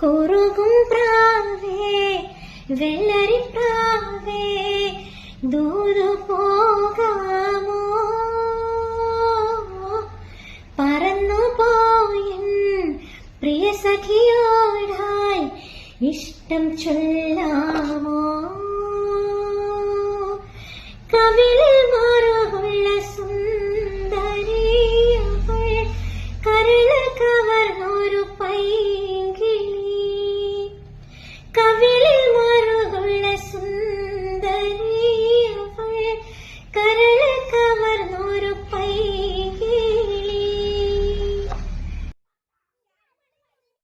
കുറുകും പ്രാവേ വെള്ളരി പ്രാവേ ദൂതു പോ സഖിയോടായി ഇഷ്ടം ചൊല്ലാമോ? കവിളിൽ മാറുള്ള സുന്ദരിയവൾ കരള കവർന്നൊരു പൈകിളി കവിളിൽ മാറുള്ള സുന്ദരിയവൾ കരൾ